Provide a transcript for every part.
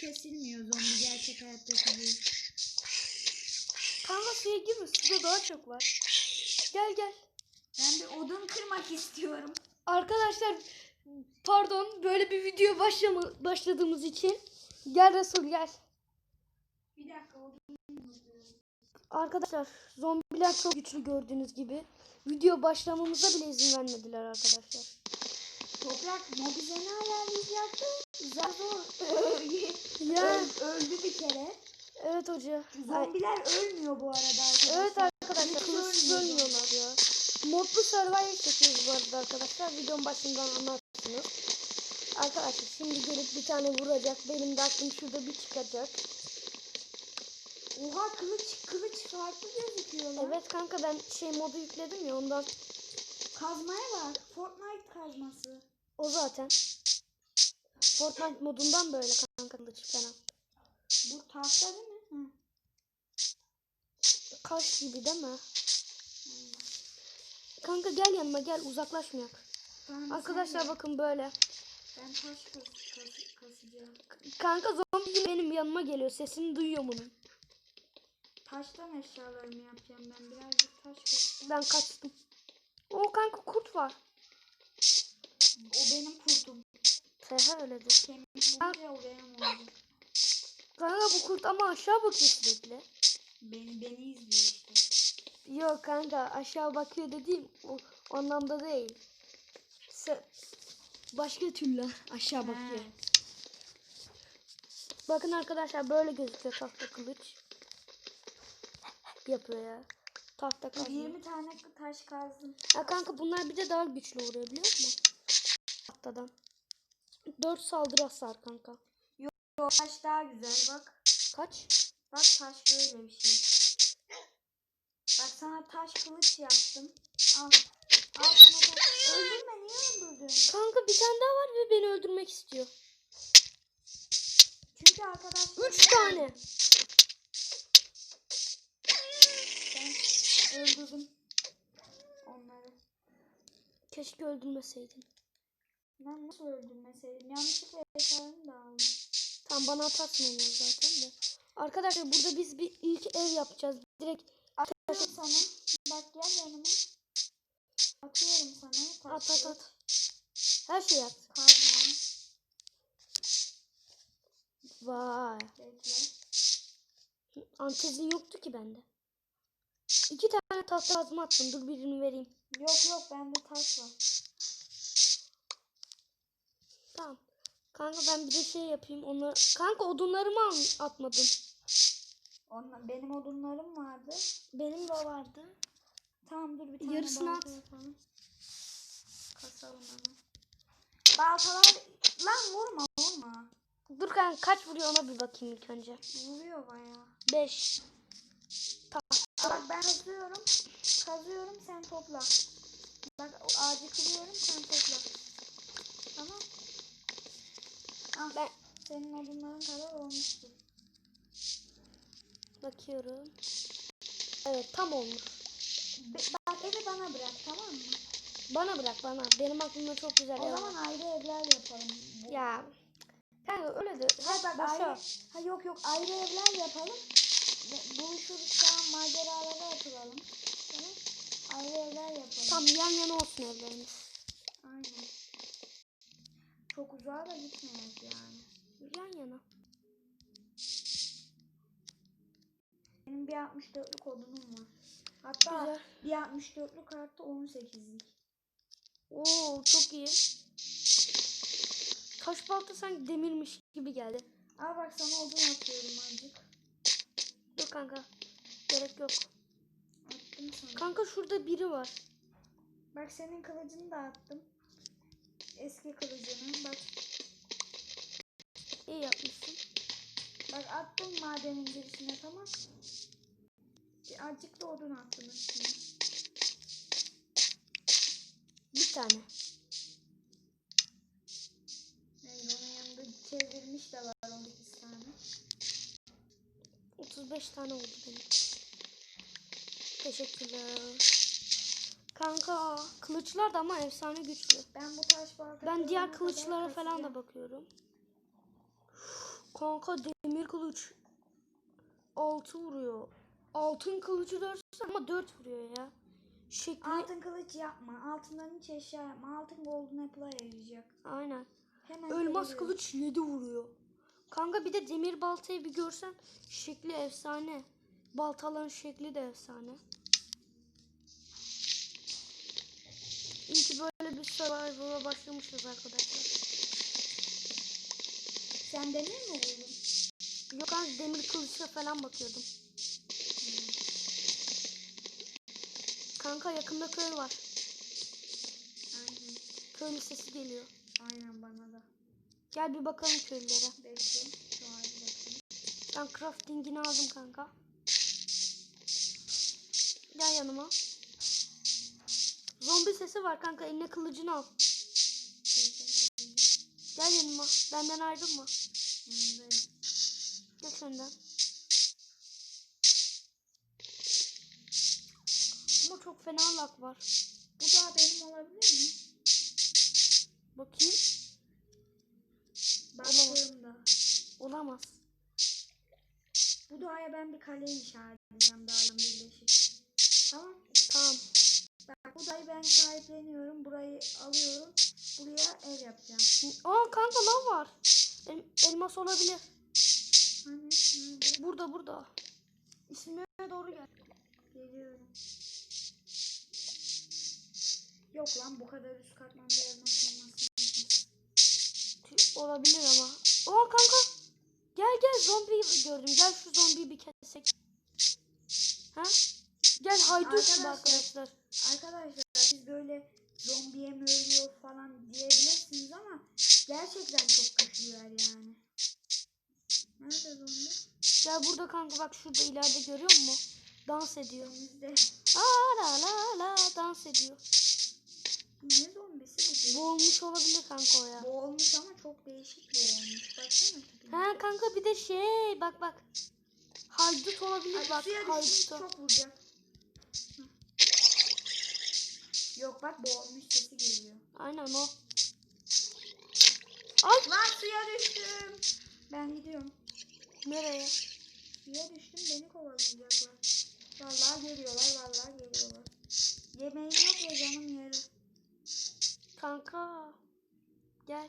kesilmiyor zombi gerçek hayattaki gibi. Kanka suya girme suda daha çok var. Gel gel. Ben bir odun kırmak istiyorum. Arkadaşlar pardon böyle bir video başlama, başladığımız için. Gel Resul gel. Bir dakika odun. Arkadaşlar zombiler çok güçlü gördüğünüz gibi. Video başlamamıza bile izin vermediler arkadaşlar. Toprak mobizeni ayarlayacaktı. Zar zor. Ya Öl- öldü bir kere. evet hoca. Zombiler ölmüyor bu arada arkadaşlar. evet arkadaşlar kılıçsız ölmüyor. ölmüyorlar ya. Modlu survival çekiyoruz bu arada arkadaşlar. Videonun başından anlarsınız. Arkadaşlar şimdi gelip bir tane vuracak. Benim de aklım şurada bir çıkacak. Oha kılıç kılıç farklı gözüküyor lan. Evet kanka ben şey modu yükledim ya ondan. Kazmaya bak. Fortnite kazması. O zaten. Fortnite modundan böyle kanka kılıç falan. Bu tahta değil mi? Hı. Kaş gibi değil mi? Kanka gel yanıma gel uzaklaşmayak. Tamam, Arkadaşlar bakın böyle. Ben taş kas, kas, kasacağım. Kanka zombi benim yanıma geliyor. Sesini duyuyorum onun. Taştan eşyalarımı yapacağım ben. Birazcık taş kasacağım. Ben kaçtım. O kanka kurt var. O benim kurtum. Seha öyledir. Bulunca o benim oldu. Kanka bu kurt ama aşağı bakıyor sürekli. Beni, beni izliyor işte. Yok kanka aşağı bakıyor dediğim o, o anlamda değil. Se başka türlü aşağı bakıyor. Ha. Bakın arkadaşlar böyle gözüküyor tahta kılıç. Yapıyor ya. Tahta kılıç. 20 tane taş kazdım. Ya kanka bunlar bir de daha güçlü vuruyor biliyor musun? Tahtadan. 4 saldırı hasar kanka. O taş daha güzel bak. Kaç? Bak taş böyle bir şey. Bak sana taş kılıç yaptım. Al. Al sana taş. Öldürme niye öldürdün? Kanka bir tane daha var ve beni öldürmek istiyor. Çünkü arkadaşlar 3 tane. ben öldürdüm onları. Keşke öldürmeseydin. Ben nasıl öldürmeseydim? Yanlışlıkla eşyalarını da aldım. Tam bana onları zaten de. Arkadaşlar burada biz bir ilk ev yapacağız. Direkt Atıyorum sana. Bak gel yanıma. Atıyorum sana. At at at. Her şeyi at. Kazma. Vay. Bekle. Antezin yoktu ki bende. İki tane tahta kazma attım. Dur birini vereyim. Yok yok bende taş var. Tamam. Kanka ben bir de şey yapayım. Onu... Kanka odunlarımı atmadın. Onunla, benim odunlarım vardı. Benim de vardı. Tamam dur bir tane Yarısını at. yapalım. Kasalım hemen. Baltalar... Lan vurma vurma. Dur kanka kaç vuruyor ona bir bakayım ilk önce. Vuruyor bayağı. 5. Bak ben kazıyorum. Kazıyorum sen topla. Bak o ağacı kırıyorum sen topla. Tamam. Al. Ben Senin odunların kadar olmuştur. bakıyorum. Evet tam olmuş. Be- bak evi bana bırak tamam mı? Bana bırak bana. Benim aklımda çok güzel O ev zaman var. ayrı evler yapalım. Bu- Ya. Kanka öyle de. Ha bak boşa. ayrı. Ha yok yok ayrı evler yapalım. Buluşuruz tamam maceralara atılalım. Tamam. Ayrı evler yapalım. Tam yan yana olsun evlerimiz. Aynen. Çok uzağa da gitmeyiz yani. Yan yana. Benim bir 64'lük odunum var. Hatta Güzel. bir 64'lük artı 18'lik. Oo çok iyi. Taş balta sanki demirmiş gibi geldi. Al bak sana odun atıyorum azıcık. Dur kanka. Gerek yok. Attım sana. Kanka şurada biri var. Bak senin kılıcını da attım. Eski kılıcını. Bak İyi yapmışsın. bak attım madenin girişine tamam. Bir azıcık da odun attım üstüne. Bir tane. Evet, onun yanında çevrilmiş de var 18 tane. 35 tane oldu benim. Teşekkürler. Kanka kılıçlar da ama efsane güçlü. Ben bu taş Ben diğer kılıçlara falan da bakıyorum. Kanka demir kılıç 6 vuruyor. Altın kılıcı 4 ama 4 vuruyor ya. Şekli Altın kılıç yapma. Altından hiç eşya yapma. Altın golden apple'a yarayacak. aynen. Hemen Elmas kılıç 7 vuruyor. Kanka bir de demir baltayı bir görsen şekli efsane. Baltaların şekli de efsane. İyi ki böyle bir survival'a başlamışız arkadaşlar. Sen demir mi buldun? Yok kanka demir kılıçla falan bakıyordum. Kanka yakında köy var. Aynen. Köylü sesi geliyor. Aynen bana da. Gel bir bakalım köylülere. Bekle. Şu an bakayım. Ben crafting'ini aldım kanka. Gel yanıma. Zombi sesi var kanka eline kılıcını al. Gel yanıma. Benden ayrılma. Yanındayım. Geç önden. Ama çok fena lak var. Bu da benim olabilir mi? Bakayım. Baktığımda. Olamaz. Bu doğaya ben bir kale inşa edeceğim dağla birleşik. Tamam. Tamam. Bak bu dayı ben sahipleniyorum. Burayı alıyorum. Buraya ev yapacağım. Aa kanka lav var. El- elmas olabilir. Hani nerede? Burada burada. İsimlerine doğru gel. Geliyorum. Yok lan bu kadar üst katmanda elmas. Tüh, Olabilir ama. Aa kanka. Gel gel zombi gördüm. Gel şu zombiyi bir kesek. Ha? Gel haydut Arkadaşlar. arkadaşlar. Arkadaşlar siz böyle zombiye mi ölüyor falan diyebilirsiniz ama gerçekten çok kötüler yani. Nerede zombi? Gel burada kanka bak şurada ileride görüyor musun? Dans ediyor. Aa la la la dans ediyor. Ne zombisi bu? Boğulmuş olabilir kanka o ya. Boğulmuş ama çok değişik boğulmuş. Baksana. Ha kanka bir de şey bak bak. Haydut olabilir Ay, bak haydut. çok vuracak. Hı. Yok bak boğulmuş sesi geliyor. Aynen o. Ay Lan suya düştüm. Ben gidiyorum. nereye? Suya düştüm beni kovalayacaklar. Vallahi geliyorlar vallahi geliyorlar. Yemeğim yok ya canım yarı. Kanka. Gel.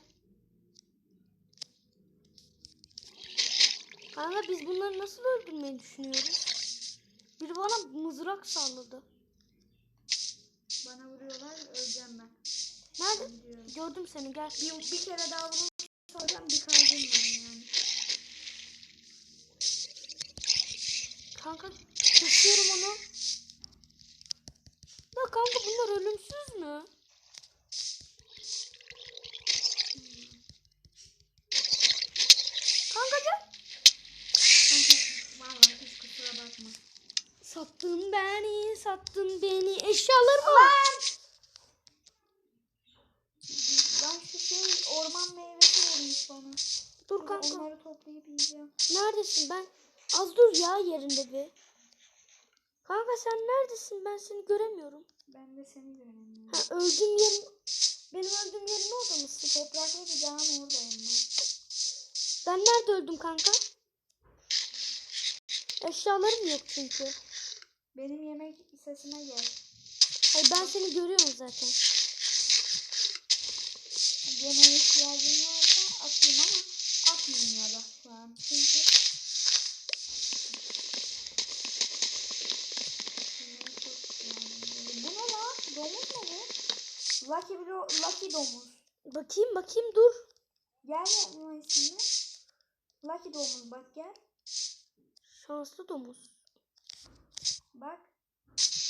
Kanka biz bunları nasıl öldürmeyi düşünüyoruz? Biri bana mızrak salladı. Bana vuruyorlar öleceğim ben. Nerede? Ben gidiyorum. Gördüm seni gel. Bir, bir kere daha vurursam bir kalbim var yani. Kanka kesiyorum onu. Ya kanka bunlar ölümsüz mü? Kanka gel. Kanka vallahi hiç kusura bakma. Sattın beni, sattın beni. Eşyalarım var. Lan şu şey orman meyvesi vurmuş bana. Dur kanka. Onları toplayıp yiyeceğim. Neredesin ben? Az dur ya yerinde bir. Kanka sen neredesin? Ben seni göremiyorum. Ben de seni göremiyorum. Ha öldüğüm yerin... Benim öldüğüm yerin orada mısın? Topraklı bir dağın oradayım ben. Ben nerede öldüm kanka? Eşyalarım yok çünkü. Benim yemek sesime gel. Hayır ben seni görüyorum zaten. Yemeğe ihtiyacın varsa atayım ama atmayayım ya da şu an. Çünkü ihtiyacım. Bu ne lan? Domuz mu bu? Lucky, bro, Lucky domuz. Bakayım bakayım dur. Gel yapma ismini. Lucky domuz bak gel. Şanslı domuz. Bak.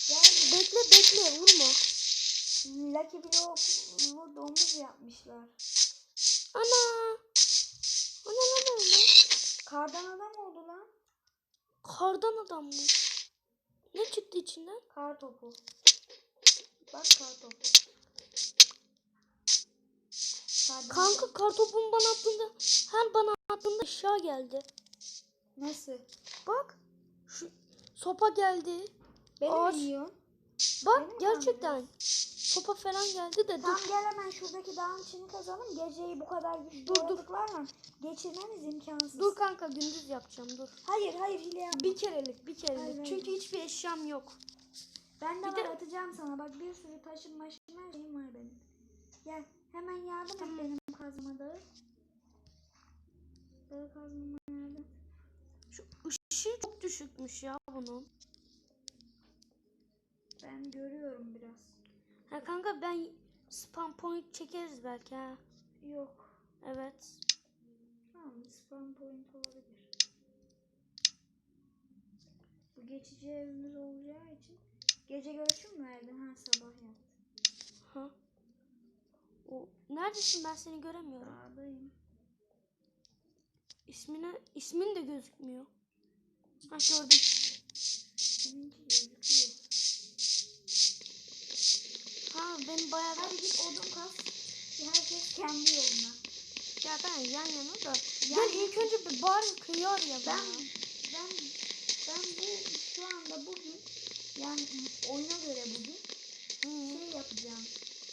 Gel. Bekle bekle vurma. Lucky Block'lu domuz yapmışlar. Ana. Ana lan öyle. Kardan adam oldu lan. Kardan adam mı? Ne çıktı içinden? Kar topu. Bak kar topu. Kardan Kanka adam. kartopunu bana attığında her bana attığında eşya geldi. Nasıl? Bak. Şu sopa geldi. Beni Ağaç. mi yiyorsun? Bak Beni mi gerçekten. sopa falan geldi de Tamam dur. gel hemen şuradaki dağın içini kazalım. Geceyi bu kadar güçlü Dur, oynadıklarla geçirmemiz imkansız. Dur kanka gündüz yapacağım dur. Hayır hayır hile yapma. Bir kerelik bir kerelik. Hayır, hayır. Çünkü hiçbir eşyam yok. Ben de bir var de- atacağım sana. Bak bir sürü taşım maşım her şeyim var benim. Gel hemen yardım Tamam. et benim kazma dağı. Kazmama yardım. Şu ışığı çok düşükmüş ya bunun. Ben görüyorum biraz. Ha kanka ben spam point çekeriz belki ha. Yok. Evet. Tamam spawn point olabilir. Bu geçici evimiz olacağı için gece görüşüm mü verdin? Ha sabah yaptım. Ha. O neredesin ben seni göremiyorum. Dağdayım. İsmine ismin de gözükmüyor. Ha gördüm. Ha benim bayağı Hadi git odun kas. Herkes kendi yoluna. ya ben yan yana da. Yani- Gel ilk önce bir bari kıyı arayalım Ben ya. ben ben bu şu anda bugün yani oyuna göre bugün Hı. şey yapacağım.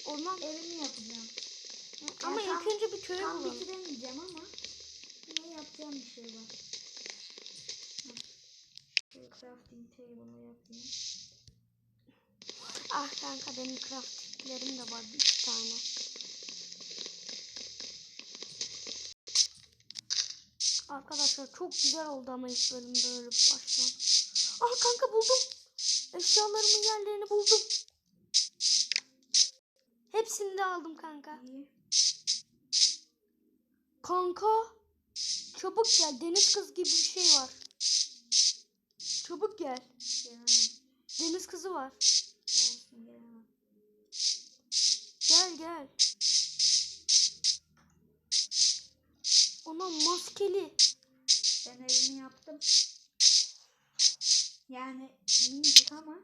Orman Evimi yapacağım. ama tam- ilk önce bir köy Tam bulalım. bitiremeyeceğim ama yine yapacağım bir şey var. Crafting table'ı yapayım. Ah kanka benim craftinglerim de var bir iki tane. Arkadaşlar çok güzel oldu ama ilk bölümde öyle bir baştan. Ah kanka buldum. Eşyalarımın yerlerini buldum. Hepsini de aldım kanka. İyi. Kanka. Çabuk gel. Deniz kız gibi bir şey var. Çabuk gel. Gelemem. Deniz kızı var. Olsun gelemem. Gel gel. Ona maskeli. Ben evimi yaptım. Yani minicik ama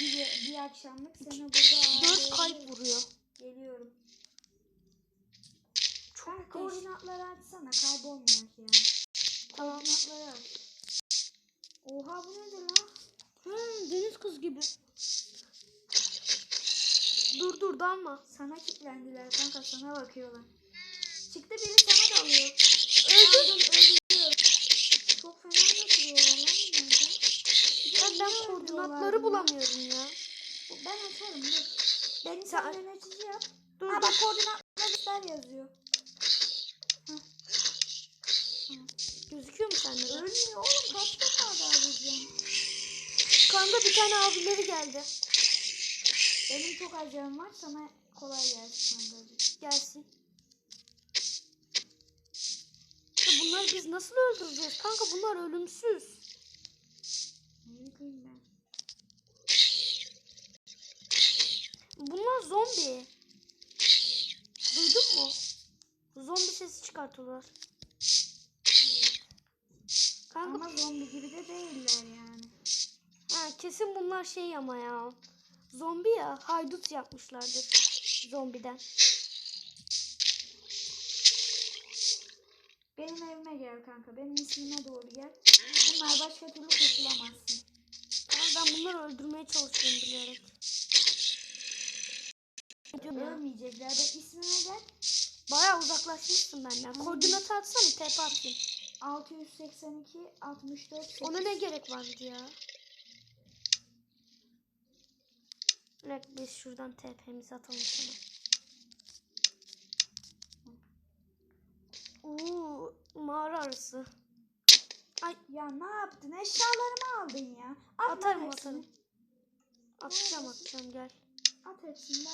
bir, bir akşamlık seni burada Dört kalp vuruyor. Geliyorum. Çok koordinatları açsana kaybolmayak yani. Tamam. Koordinatları aç. Oha bu nedir lan? Hmm, deniz kız gibi. Dur dur dalma. Sana kilitlendiler kanka sana bakıyorlar. Çıktı biri sana dalıyor. Öldür. Öldür öldürüyor. Çok fena götürüyorlar lan. Ya ben koordinatları bulamıyorum ya. Ben açarım dur. Beni Sen- yönetici yap. Dur Ha dur. bak koordinatları ister yazıyor. Gözüküyor mu sende de? Ölmüyor oğlum kaç defa daha vuracağım. Kanka bir tane abileri geldi. Benim çok acım var sana kolay gelsin kankacığım. Gelsin. Ya bunları biz nasıl öldüreceğiz? Kanka bunlar ölümsüz. Ne bileyim ben. Bunlar zombi. Duydun mu? Zombi sesi çıkartıyorlar. Kanka Ama zombi gibi de değiller yani. ha, kesin bunlar şey ama ya. Zombi ya haydut yapmışlardır. Zombiden. Benim evime gel kanka. Benim ismime doğru gel. Bunlar başka türlü kurtulamazsın. Ama ben bunları öldürmeye çalışıyorum bilerek. Ölmeyecekler. Ben ismime gel. Bayağı uzaklaşmışsın benden. Koordinatı atsana tepe atayım. 682 64 8. Ona ne gerek vardı ya? Evet biz şuradan TP'mizi atalım sana. Oo, mağara arısı. Ay Ya ne yaptın? Eşyalarımı aldın ya. At atarım hepsini. atarım. Atacağım atacağım gel. At hepsini.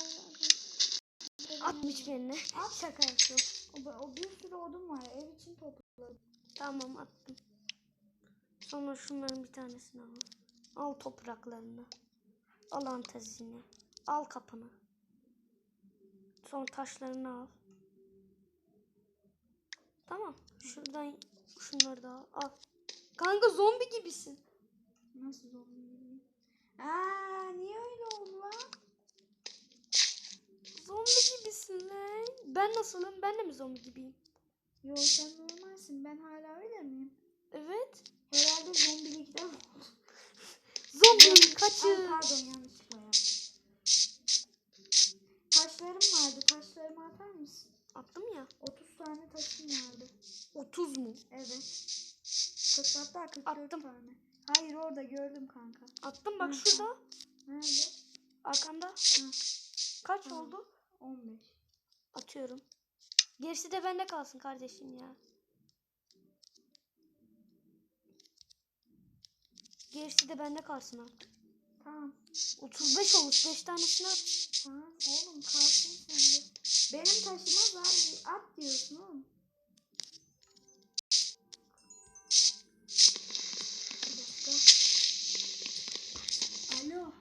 Ben Atmış beni. At. Şaka yapıyorum. O, o bir sürü odun var. Ev için topladım. Tamam attım. Sonra şunların bir tanesini al. Al topraklarını. Al antezini. Al kapını. Sonra taşlarını al. Tamam. Şuradan şunları da al. al. Kanka zombi gibisin. Nasıl zombi gibi? Aa niye öyle oldu lan? Zombi gibisin lan. Ben nasılım? Ben de mi zombi gibiyim? Yo sen normalsin. Ben hala öyle miyim? Evet. Herhalde zombilikten. Zombi Ay, kaçın. pardon yanlışlıkla yaptım. taşlarım vardı. Taşlarımı atar mısın? Attım ya. 30 tane taşım vardı. 30 mu? Evet. 40 hatta 44 Attım. tane. Hayır orada gördüm kanka. Attım bak Hı. şurada. Nerede? Arkamda. Hı. Kaç Tamam. oldu? 15. Atıyorum. Gerisi de bende kalsın kardeşim ya. Gerisi de bende kalsın artık. Tamam. 35 olmuş. 5 tanesini at. Tamam oğlum kalsın sende. Benim taşıma var. At diyorsun oğlum. Alo.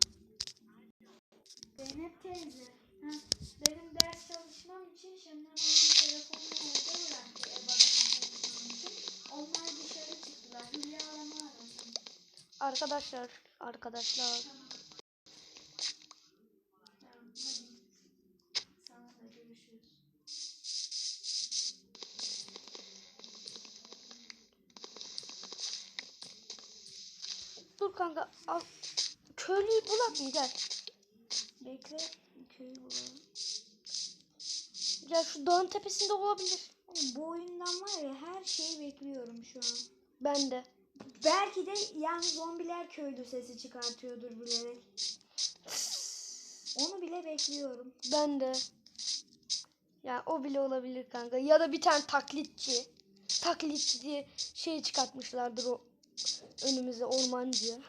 Zeynep teyze. Ha, benim ders çalışmam için şimdi Arkadaşlar. Arkadaşlar. Dur kanka. Al. Köylüyü bulak mı? Gel. Bekle köyü bulalım. Gel şu dağın tepesinde olabilir. Oğlum bu oyundan var ya her şeyi bekliyorum şu an. Ben de. Belki de yani zombiler köylü sesi çıkartıyordur bilerek. Onu bile bekliyorum. Ben de. Ya o bile olabilir kanka. Ya da bir tane taklitçi. Taklitçi diye şey çıkartmışlardır o önümüze ormancı.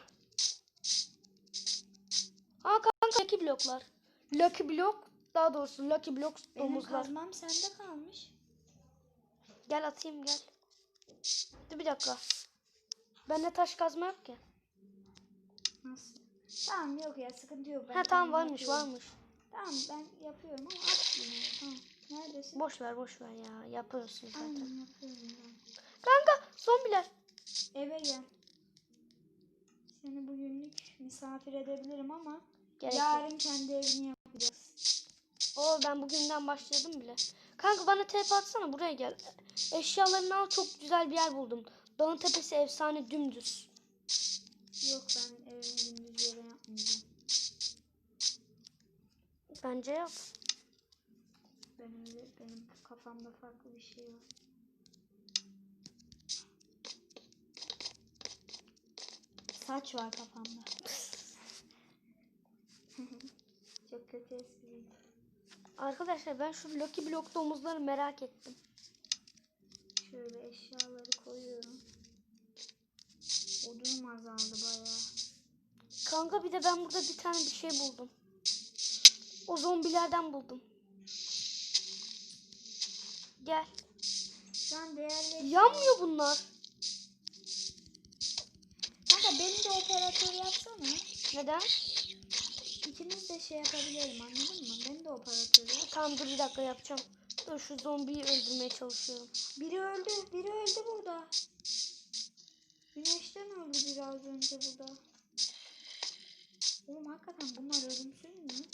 Ha kanka Lucky bloklar. Lucky blok daha doğrusu Lucky Benim domuzlar. kazmam sende kalmış. Gel atayım gel. Dur bir dakika. Bende taş kazma yok ki. Nasıl? Tamam yok ya sıkıntı yok. Ben Ha tamam varmış yapıyorum. varmış. Tamam ben yapıyorum ama at yine. Tamam. Neredesin? Boş ver boş ver ya. Yapıyorsun zaten. Aynen yapıyorum ben. Kanka zombiler. Eve gel. Seni bugünlük misafir edebilirim ama Gerek yok. yarın kendi evini yapacağız. Oo ben bugünden başladım bile. Kanka bana TP atsana buraya gel. Eşyalarını al çok güzel bir yer buldum. Dağın tepesi efsane dümdüz. Yok ben evimi gündüz yere yapmayacağım. Bence yap. Ben öyle benim kafamda farklı bir şey var. Saç var kafamda. Çok kötü espriydi. Arkadaşlar ben şu Lucky Block domuzları merak ettim. Şöyle eşyaları koyuyorum. Odunum azaldı bayağı. Kanka bir de ben burada bir tane bir şey buldum. O zombilerden buldum. Gel. An değerli... Yanmıyor bunlar. Kanka beni de operatör yapsana. Neden? İkimiz de şey yapabilirim anladın mı? Beni de operatör yap. Tamam dur bir dakika yapacağım. Dur şu zombiyi öldürmeye çalışıyorum. Biri öldü. Biri öldü burada. Güneşten öldü biraz önce burada. Oğlum hakikaten bunlar ölümsüz mü?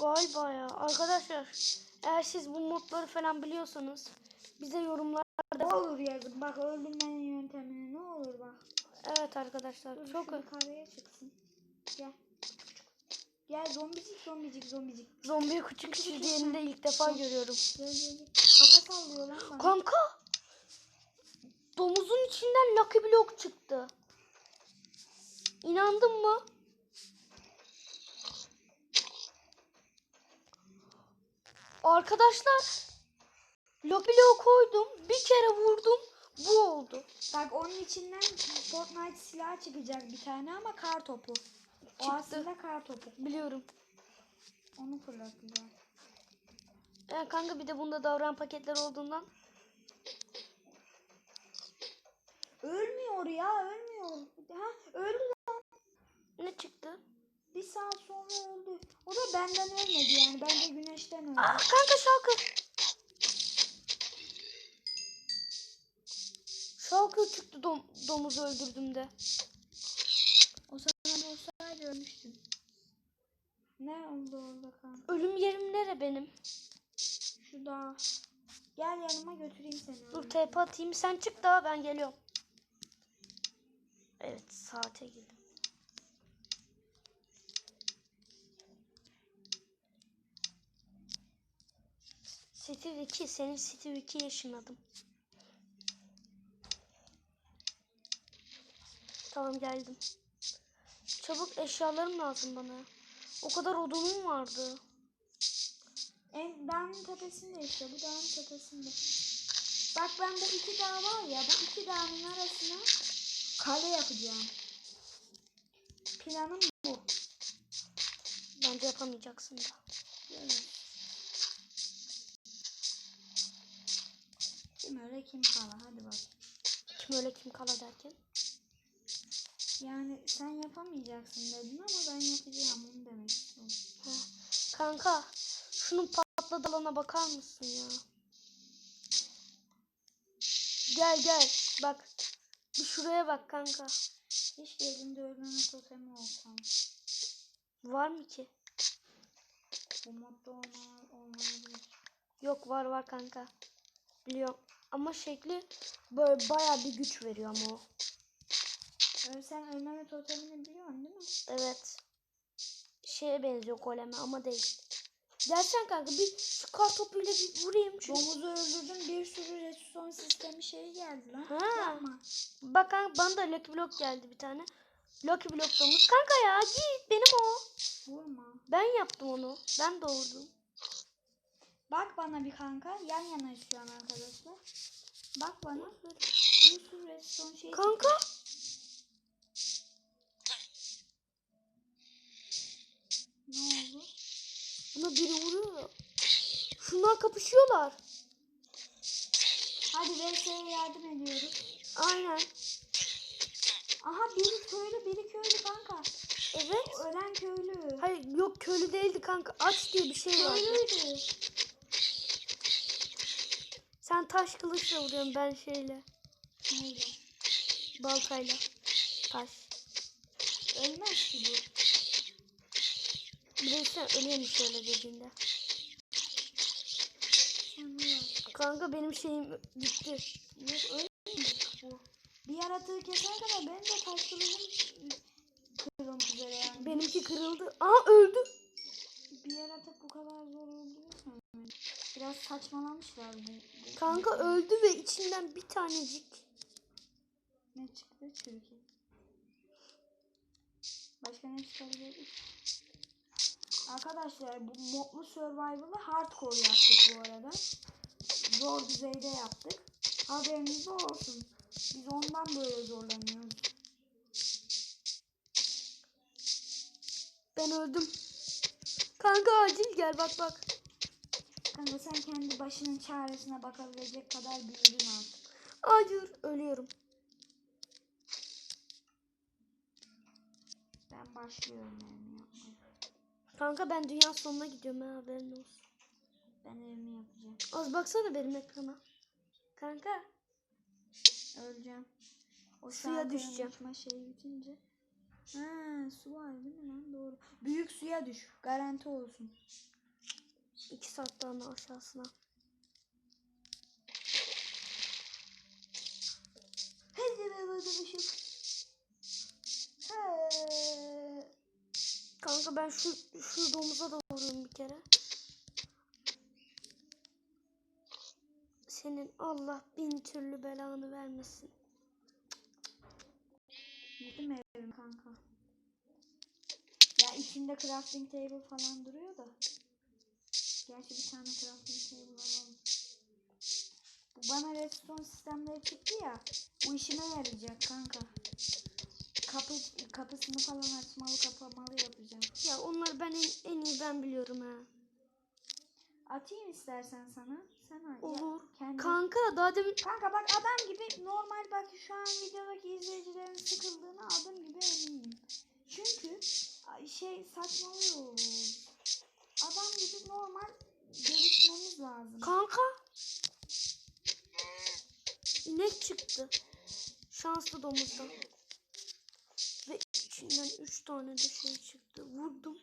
Galiba ya. Arkadaşlar eğer siz bu modları falan biliyorsanız bize yorumlarda Ne olur yazın. Bak öldürmenin yöntemini ne olur bak. Evet arkadaşlar Dur çok şu yukarıya çıksın. Gel. Gel zombicik zombicik zombicik. zombi küçük diğerini de ilk defa görüyorum. Gel gel gel. Kafa sallıyor lan bana. Kanka domuzun içinden Lucky Block çıktı. İnandın mı? Arkadaşlar Lucky Block koydum. Bir kere vurdum. Bu oldu. Bak onun içinden Fortnite silahı çıkacak bir tane ama kar topu. O aslında kar topu. Biliyorum. Onu fırlattılar. Yani kanka bir de bunda davran paketler olduğundan Ölmüyor ya ölmüyor. Ha öldü lan. ne çıktı? Bir saat sonra öldü. O da benden ölmedi yani. Bence güneşten öldü. Aa, kanka şalkı. Şalkı çıktı dom- domuzu öldürdüğümde. O zaman ölmüştün. Ne oldu orada kanka? Ölüm yerim nere benim? Şu dağ. Gel yanıma götüreyim seni. Dur. TP atayım sen çık daha ben geliyorum. Evet saate girdim. Steve 2. Senin Steve 2 yaşın Tamam geldim. Çabuk eşyalarım lazım bana. O kadar odunum vardı. En dağın tepesinde işte. Bu dağın tepesinde. Bak ben bu iki dağ var ya. Bu iki dağın arasına kale yapacağım. Planım bu. Bence yapamayacaksın da. Evet. Kim öyle kim kala. Hadi bak. Kim öyle kim kala derken. Yani sen yapamayacaksın dedin ama ben yapacağım onu demek istiyorum. Kanka şunun patladı alana bakar mısın ya? Gel gel bak. Bir şuraya bak kanka. Keşke elinde ölmeme totemi olsam. Var mı ki? Bu modda olma, olmayabilir. Yok var var kanka. Biliyorum. Ama şekli böyle bayağı bir güç veriyor ama o. Sen ölmeme totemini biliyorsun değil mi? Evet. Şeye benziyor koleme ama değil. Gelsen kanka bir şu kar topuyla bir vurayım. Çünkü... Domuzu öldürdüm bir sürü redstone sistemi şey geldi lan. Ha. Yapma. Bak kanka bana da Lucky Block geldi bir tane. Lucky Block domuz. Kanka ya git benim o. Vurma. Ben yaptım onu. Ben doğurdum. Bak bana bir kanka. Yan yana şu an arkadaşlar. Bak bana. Bir sürü redstone şey Kanka. Ne oldu? Buna biri vuruyor. Şunlar kapışıyorlar. Hadi VS'ye yardım ediyoruz. Aynen. Aha biri köylü biri köylü kanka. Evet. Ölen köylü. Hayır yok köylü değildi kanka. Aç diye bir şey vardı. Köylüydü. Sen taş kılıçla vuruyorsun ben şeyle. Neydi? Baltayla. Taş. Ölmez ki bu. Bir de sen ölüyormuş öyle dediğinde. Kanka benim şeyim gitti. Yok bu. Bir yaratığı kesen kadar benim de taş kılıcım kırılmak üzere yani. Benimki kırıldı. Aa öldü. Bir yaratık bu kadar zor öldürür mü? Biraz saçmalamışlar bu. bu- Kanka öldü ve içinden bir tanecik. Ne çıktı? Çürük. Başka ne çıkabilir? Arkadaşlar bu modlu survival'ı hardcore yaptık bu arada. Zor düzeyde yaptık. Haberiniz olsun. Biz ondan böyle zorlanıyoruz. Ben öldüm. Kanka acil gel bak bak. Kanka sen kendi başının çaresine bakabilecek kadar büyüdün artık. Acil ölüyorum. Ben başlıyorum evimi yapmaya. Kanka ben dünya sonuna gidiyorum ha haberin olsun. Ben evimi yapacağım. Az baksana benim ekrana. Kanka Öleceğim. O Suya düşeceğim. şeyi bitince. Ha, su var değil mi lan? Doğru. Büyük suya düş. Garanti olsun. iki saat daha aşağısına. Hadi be bakmışım. Kanka ben şu şu domuza da vuruyorum bir kere. Senin Allah bin türlü belanı vermesin. Gittim evim kanka. Ya içinde crafting table falan duruyor da. Gerçi bir tane crafting table alalım. Bu bana redstone sistemleri çıktı ya. Bu işime yarayacak kanka. Kapı, kapısını falan açmalı kapamalı yapacağım. Ya onları ben en, en iyi ben biliyorum ha. Atayım istersen sana. Sen. Ya, Olur. kendi- Kanka daha demin Kanka bak adam gibi normal bak şu an videodaki izleyicilerin sıkıldığını adım gibi eminim. Çünkü şey saçmalıyor. Adam gibi normal gelişmemiz lazım. kanka inek çıktı. Şanslı domuzdan. İçinden üç tane de şey çıktı. Vurdum.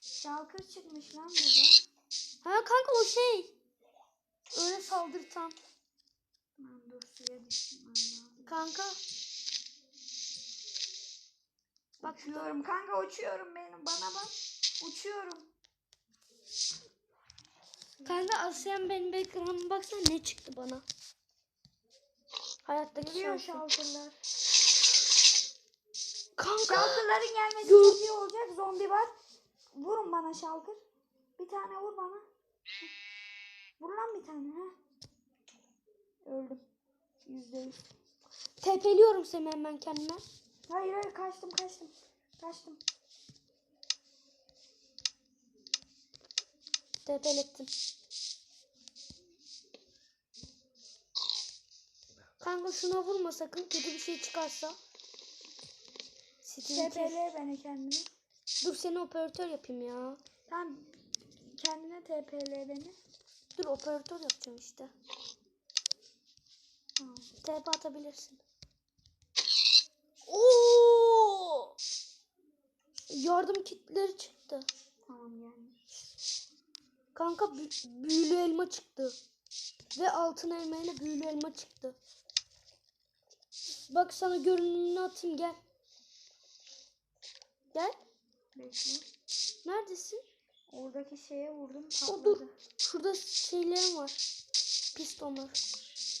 Şalkır çıkmış lan burada. Ha kanka o şey. Öyle saldırtan. Lan dur suya lazım. Kanka. Bak Uçuyorum kanka uçuyorum benim bana bak. Uçuyorum. Kanka Asyan benim ekranıma baksana ne çıktı bana. Hayattaki Geliyor şansım. şaltırlar. Kanka. Şaltırların gelmesi çok iyi olacak. Zombi var. Vurun bana şaltır. Bir tane vur bana. Vur lan bir tane. ha. Öldüm. Yüzde yüz. Tepeliyorum seni hemen kendime. Hayır hayır kaçtım kaçtım. Kaçtım. Tepelettim. Kanka şuna vurma sakın kötü bir şey çıkarsa. Steam TPL beni kendine. Dur seni operatör yapayım ya. Tamam. Kendine TPL beni. Dur operatör yapacağım işte. Tamam. TP atabilirsin. Oo! Yardım kitleri çıktı. Tamam gelmiş. Kanka bü- büyülü elma çıktı. Ve altın elma ile büyülü elma çıktı. Bak sana görünümünü atayım gel. Gel. Bekle. Neredesin? Oradaki şeye vurdum O dur. patladı. Şurada şeylerim var. Pistonlar.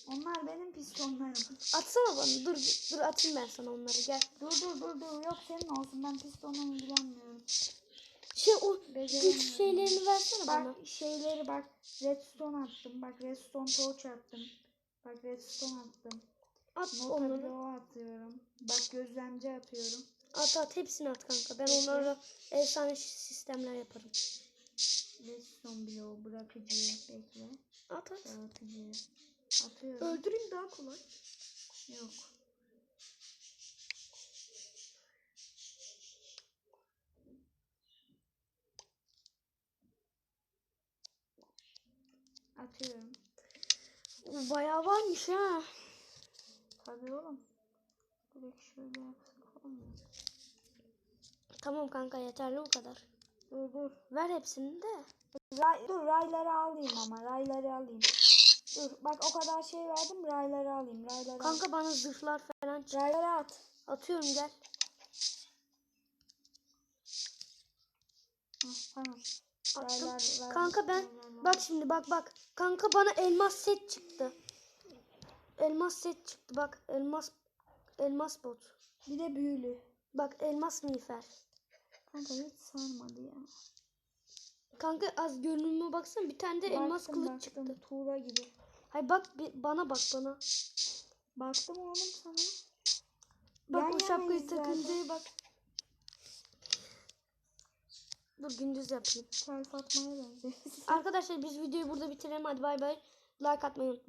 Onlar benim pistonlarım. Atsana bana. Dur dur atayım ben sana onları gel. Dur dur dur dur. Yok senin olsun. Ben pistonla ilgilenmiyorum. Şey o güç Beceremiyorum. şeylerini versene bana. Bak şeyleri bak. Redstone attım. Bak redstone torch attım. Bak redstone attım. At Nota onları. atıyorum. Bak gözlemci atıyorum. At at hepsini at kanka. Ben onlarla efsane sistemler yaparım. Redstone bloğu bırakıcı. Bekle. At at. Dağıtıcı. Atıyorum. Öldüreyim daha kolay. Yok. Atıyorum. Bayağı varmış ha. Tabii oğlum. Direkt şöyle yapsak olmuyor. Tamam kanka yeterli bu kadar. Dur dur. Ver hepsini de. Ray, dur rayları alayım ama rayları alayım. Dur bak o kadar şey verdim rayları alayım. Rayları Kanka bana zırhlar falan çık. Rayları at. Atıyorum gel. Hı, tamam. Attım. Raylar, raylar, Kanka ben raylar. bak şimdi bak bak. Kanka bana elmas set çıktı. Elmas set çıktı bak. Elmas elmas bot. Bir de büyülü. Bak elmas miğfer. Kanka hiç sarmadı ya. Kanka az görünümüme baksana bir tane de elmas Baktım, kılıç baktım, çıktı. Tuğla gibi. Hay bak bir- bana bak bana. Baktım oğlum sana. Bak Yan o şapkayı takınca bak. Dur gündüz yapayım. Kel Fatma'ya benziyor. Arkadaşlar biz videoyu burada bitirelim. Hadi bay bay. Like atmayı unutmayın.